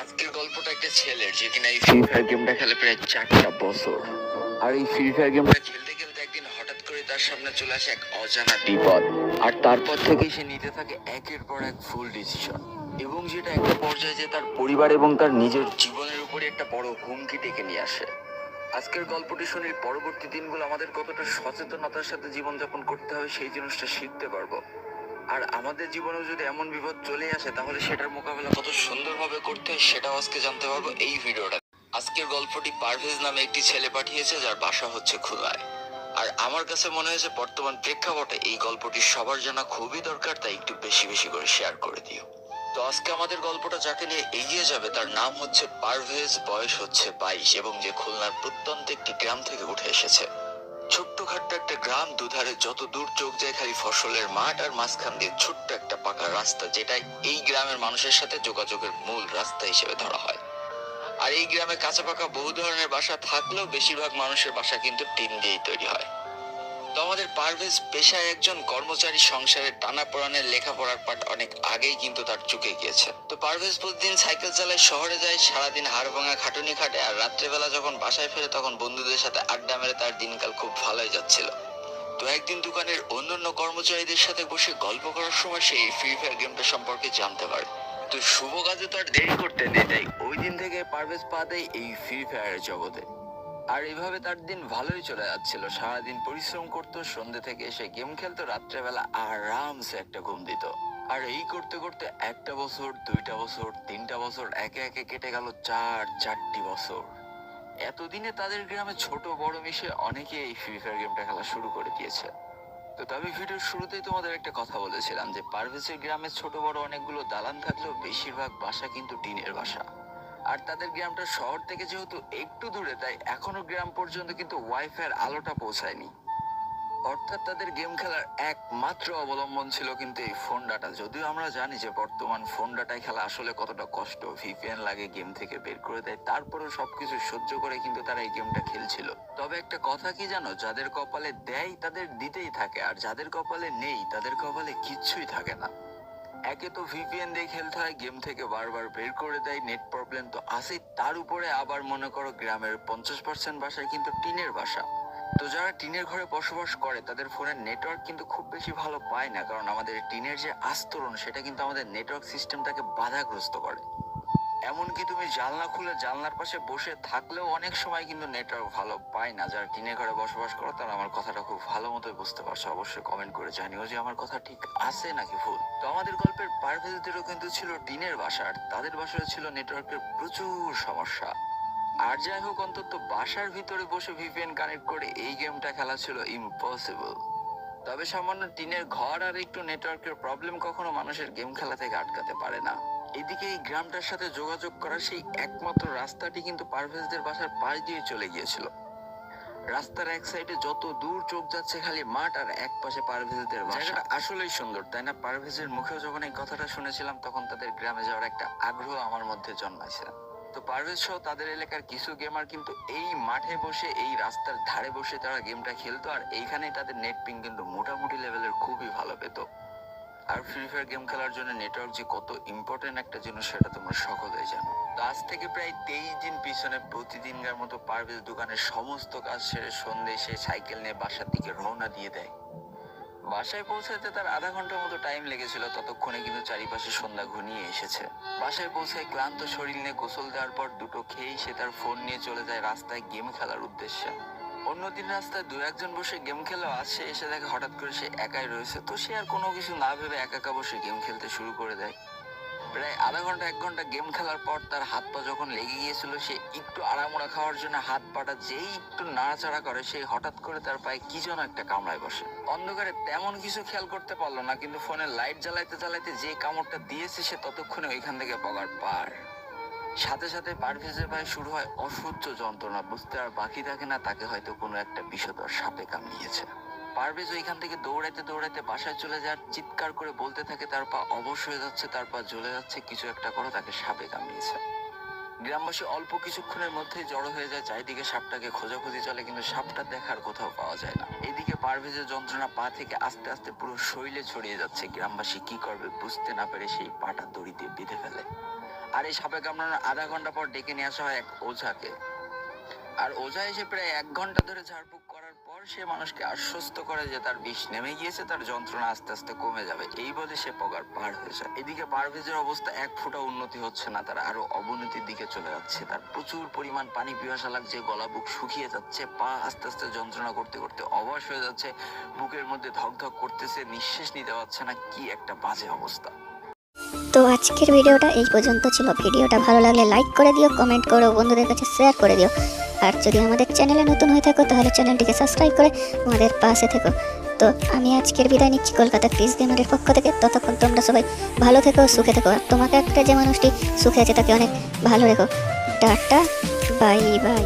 আজকের গল্পটা একটা ছেলের যে কিনা এই ফ্রি ফায়ার গেমটা খেলে প্রায় চারটা বছর। আর এই ফ্রি ফায়ার গেমটা খেলতে খেলতে একদিন হঠাৎ করে তার সামনে চলে আসে এক অজানা বিপদ। আর তারপর থেকেই সে নিতে থাকে একের পর এক ফুল ডিসিশন এবং যেটা একটা পর্যায়ে যে তার পরিবার এবং তার নিজের জীবনের উপরে একটা বড় হুমকি ডেকে নিয়ে আসে। আজকের গল্পটি শুনে পরবর্তী দিনগুলো আমাদের কতটা সচেতনতার সাথে জীবনযাপন করতে হবে সেই জিনিসটা শিখতে পারব। আর আমাদের জীবনেও যদি এমন বিপদ চলে আসে, তাহলে সেটার মোকাবেলা কত সুন্দরভাবে করতে হয় সেটাও আজকে জানতে পারব এই ভিডিওটা। আজকের গল্পটি পারভেজ নামে একটি ছেলে পাঠিয়েছে, যার বাসা হচ্ছে খুলনায়। আর আমার কাছে মনে হয়েছে, বর্তমান প্রেক্ষাপটে এই গল্পটি সবার জানা খুবই দরকার, তাই একটু বেশি বেশি করে শেয়ার করে দিও। তো আজকে আমাদের গল্পটা যাকে নিয়ে এগিয়ে যাবে, তার নাম হচ্ছে পারভেজ, বয়স হচ্ছে বাইশ, এবং যে খুলনার প্রত্যন্ত একটি গ্রাম থেকে উঠে এসেছে। ছোট্টখাট্ট একটা গ্রাম দুধারে যত দূর চোখ যায় খালি ফসলের মাঠ আর মাঝখান দিয়ে ছোট্ট একটা পাকা রাস্তা যেটা এই গ্রামের মানুষের সাথে যোগাযোগের মূল রাস্তা হিসেবে ধরা হয়। আর এই গ্রামে কাঁচা পাকা বহু ধরনের বাসা থাকলেও বেশিরভাগ মানুষের বাসা কিন্তু টিন দিয়েই তৈরি হয়। তো আমাদের পারভেজ পেশায় একজন কর্মচারী সংসারের টানা পড়ানের লেখাপড়ার পাঠ অনেক আগেই কিন্তু তার চুকে গিয়েছে। তো পারভেজ প্রতিদিন সাইকেল চালায়, শহরে যায়, সারাদিন হাড় ভাঙা খাটুনি খাটে আর রাত্রেবেলা যখন বাসায় ফেরে তখন বন্ধুদের সাথে আড্ডা মেরে তার দিনকাল খুব ভালোই যাচ্ছিল। তো একদিন দোকানের অন্যান্য কর্মচারীদের সাথে বসে গল্প করার সময় সেই ফ্রি ফায়ার গেমটা সম্পর্কে জানতে পারে। তো শুভ কাজে তো আর দেরি করতে নেই, তাই ওই দিন থেকে পারভেজ পা দেয় এই ফ্রি ফায়ারের জগতে। আর এইভাবে তার দিন ভালোই চলে যাচ্ছিল। সারাদিন পরিশ্রম করতো সন্ধ্যে থেকে এসে গেম খেলতো, রাত্রেবেলা আরামসে একটা ঘুম দিত। আর এই করতে করতে একটা বছর, দুইটা বছর, তিনটা বছর, একে একে কেটে গেল চার, চারটি বছর। এতদিনে তাদের গ্রামে ছোট, বড় মিশে অনেকে এই ফ্রি ফায়ার গেমটা খেলা শুরু করে দিয়েছে। তো তবে ভিডিওর শুরুতেই তোমাদের একটা কথা বলেছিলাম যে, পারভেজের গ্রামে ছোট, বড় অনেকগুলো দালান থাকলেও বেশিরভাগ বাসা কিন্তু টিনের বাসা। আর তাদের গ্রামটা শহর থেকে যেহেতু একটু দূরে, তাই এখনও গ্রাম পর্যন্ত কিন্তু ওয়াইফাই আলোটা পৌঁছায়নি। অর্থাৎ তাদের গেম খেলার একমাত্র অবলম্বন ছিল কিন্তু এই ফোন ডাটা যদিও আমরা জানি যে বর্তমান ফোন ডাটায় খেলা আসলে কতটা কষ্ট। ভিপিএন লাগে গেম থেকে বের করে দেয়, তারপরেও সবকিছু সহ্য করে কিন্তু তারা এই গেমটা খেলছিল। তবে একটা কথা কি জানো? যাদের কপালে দেয় তাদের দিতেই থাকে, আর যাদের কপালে নেই তাদের কপালে কিচ্ছুই থাকে না। একে তো ভিপিএন দিয়ে খেলতে হয় গেম থেকে বারবার বের করে দেয় নেট প্রবলেম তো আসেই তার উপরে আবার মনে করো গ্রামের পঞ্চাশ পার্সেন্ট বাসায় কিন্তু টিনের বাসা। তো যারা টিনের ঘরে বসবাস করে, তাদের ফোনের নেটওয়ার্ক কিন্তু খুব বেশি ভালো পায় না। কারণ আমাদের টিনের যে আস্তরণ, সেটা কিন্তু আমাদের নেটওয়ার্ক সিস্টেমটাকে বাধাগ্রস্ত করে। এমনকি তুমি জানলা খুলে জানলার পাশে বসে থাকলেও অনেক সময় কিন্তু নেটওয়ার্ক ভালো পায় না। যারা টিনের ঘরে বসবাস করো, তারা আমার কথাটা খুব ভালো মতোই বুঝতে পারছ। অবশ্যই কমেন্ট করে জানিও যে আমার কথা ঠিক আছে নাকি ভুল। তো আমাদের গল্পের পারভেজদেরও কিন্তু ছিল টিনের বাসা, আর তাদের বাসায় ছিল নেটওয়ার্কের প্রচুর সমস্যা। আর যাই হোক, অন্তত বাসার ভিতরে বসে ভিপিএন কানেক্ট করে এই গেমটা খেলা ছিল ইম্পসিবল তবে সামান্য টিনের ঘর আর একটু নেটওয়ার্কের প্রবলেম কখনো মানুষের গেম খেলা থেকে আটকাতে পারে না। এদিকে এই গ্রামটার সাথে যোগাযোগ করার সেই একমাত্র রাস্তাটি কিন্তু পারভেজদের বাসার পাশ দিয়ে চলে গিয়েছিল। রাস্তার এক সাইডে যত দূর চোখ যাচ্ছে খালি মাঠ আর এক পাশে পারভেজদের বাসা। আসলেই সুন্দর, তাই না? পারভেজের মুখেও যখন এই কথাটা শুনেছিলাম, তখন তাদের গ্রামে যাওয়ার একটা আগ্রহ আমার মধ্যে জন্মাইছে। তো পারভেজ সহ তাদের এলাকার কিছু গেমার কিন্তু এই মাঠে বসে, এই রাস্তার ধারে বসে তারা গেমটা খেলতো, আর এইখানেই তাদের নেট পিং কিন্তু মোটামুটি লেভেলের খুবই ভালো পেতো। আর ফ্রি ফায়ার গেম খেলার জন্য নেটওয়ার্ক যে কত ইম্পর্টেন্ট একটা জিনিস সেটা তোমরা সকলেই জানো। আজ থেকে প্রায় তেইশ দিন পিছনে প্রতিদিনকার মতো পারভেজ দোকানের সমস্ত কাজ সেরে সন্ধ্যে সে সাইকেল নিয়ে বাসার দিকে রওনা দিয়ে দেয়। বাসায় পৌঁছাতে তার আধা ঘণ্টার মতো টাইম লেগেছিল, ততক্ষণে কিন্তু চারিপাশে সন্ধ্যা ঘনিয়ে এসেছে। বাসায় পৌঁছায় ক্লান্ত শরীর নিয়ে গোসল দেওয়ার পর দুটো খেয়েই সে তার ফোন নিয়ে চলে যায় রাস্তায় গেম খেলার উদ্দেশ্যে। অন্যদিন রাস্তায় দু একজন বসে গেম খেলো আজ সে এসে দেখে হঠাৎ করে সে একাই রয়েছে। তো সে আর কোনো কিছু না ভেবে একা একা বসে গেম খেলতে শুরু করে দেয়। প্রায় আধা ঘণ্টা, এক ঘণ্টা গেম খেলার পর তার হাত পা যখন লেগে গিয়েছিল, সে একটু আড়ামোড়া খাওয়ার জন্য হাত পাটা যেই একটু নাড়াচাড়া করে সেই হঠাৎ করে তার পায়ে কি যেন একটা কামড়ায় বসে। অন্ধকারে তেমন কিছু খেয়াল করতে পারল না, কিন্তু ফোনে লাইট জ্বালাইতে জ্বালাইতে যে কামড়টা দিয়েছে, সে ততক্ষণে ওইখান থেকে পগার পার। সাথে সাথে পারভেজের পায়ে শুরু হয় অসহ্য যন্ত্রণা, বুঝতে আর বাকি থাকে না, তাকে হয়তো কোনো একটা বিষধর সাপে কামড়িয়েছে। পারভেজ ওইখান থেকে দৌড়াইতে দৌড়াইতে বাসায় চলে যায় চিৎকার করে বলতে থাকে, তার পা অবশ হয়ে যাচ্ছে, তার পা জ্বলে যাচ্ছে, কিছু একটা করে তাকে সাপে কামড়িয়েছে। গ্রামবাসী অল্প কিছুক্ষণের মধ্যেই জড়ো হয়ে যায়, চারিদিকে সাপটাকে খোঁজাখুঁজি চলে, কিন্তু সাপটা দেখার কোথাও পাওয়া যায় না। এদিকে পারভেজের যন্ত্রণা পা থেকে আস্তে আস্তে পুরো শরীরে ছড়িয়ে যাচ্ছে। গ্রামবাসী কি করবে বুঝতে না পেরে সেই পাটা দড়ি দিয়ে বেঁধে ফেলে। আর এই সাপে কামড়ানোর আধা ঘণ্টা পর ডেকে নিয়ে আসা হয় এক ওঝাকে। আর ওঝা এসে প্রায় এক ঘণ্টা ধরে ঝাড়ফুঁক করার পর সে মানুষকে আশ্বস্ত করে যে তার বিষ নেমে গিয়েছে, তার যন্ত্রণা আস্তে আস্তে কমে যাবে। এই বলে সে পগার পার হয়ে যায়। এদিকে পারভেজের অবস্থা এক ফোঁটা উন্নতি হচ্ছে না, তার আরও অবনতির দিকে চলে যাচ্ছে। তার প্রচুর পরিমাণ পানি পিপাসা লাগছে, গলা বুক শুকিয়ে যাচ্ছে, পা আস্তে আস্তে যন্ত্রণা করতে করতে অবশ হয়ে যাচ্ছে, বুকের মধ্যে ধক ধক করতেছে, নিঃশ্বাস নিতে পারছে না, কি একটা বাজে অবস্থা। তো আজকের ভিডিওটা এই পর্যন্ত ছিল। ভিডিওটা ভালো লাগলে লাইক করে দিও কমেন্ট করো, বন্ধুদের কাছে শেয়ার করে দিও। আর যদি আমাদের চ্যানেলে নতুন হয়ে থাকো, তাহলে চ্যানেলটিকে সাবস্ক্রাইব করে আমাদের পাশে থেকো। তো আমি আজকের বিদায় নিচ্ছি কলকাতা ক্রিস গেমারের পক্ষ থেকে। ততক্ষণ তোমরা সবাই ভালো থেকো, সুখে থেকো। আর তোমাকে একটা যে মানুষটি সুখে আছে, তাকে অনেক ভালো রেখো। Tata bye bye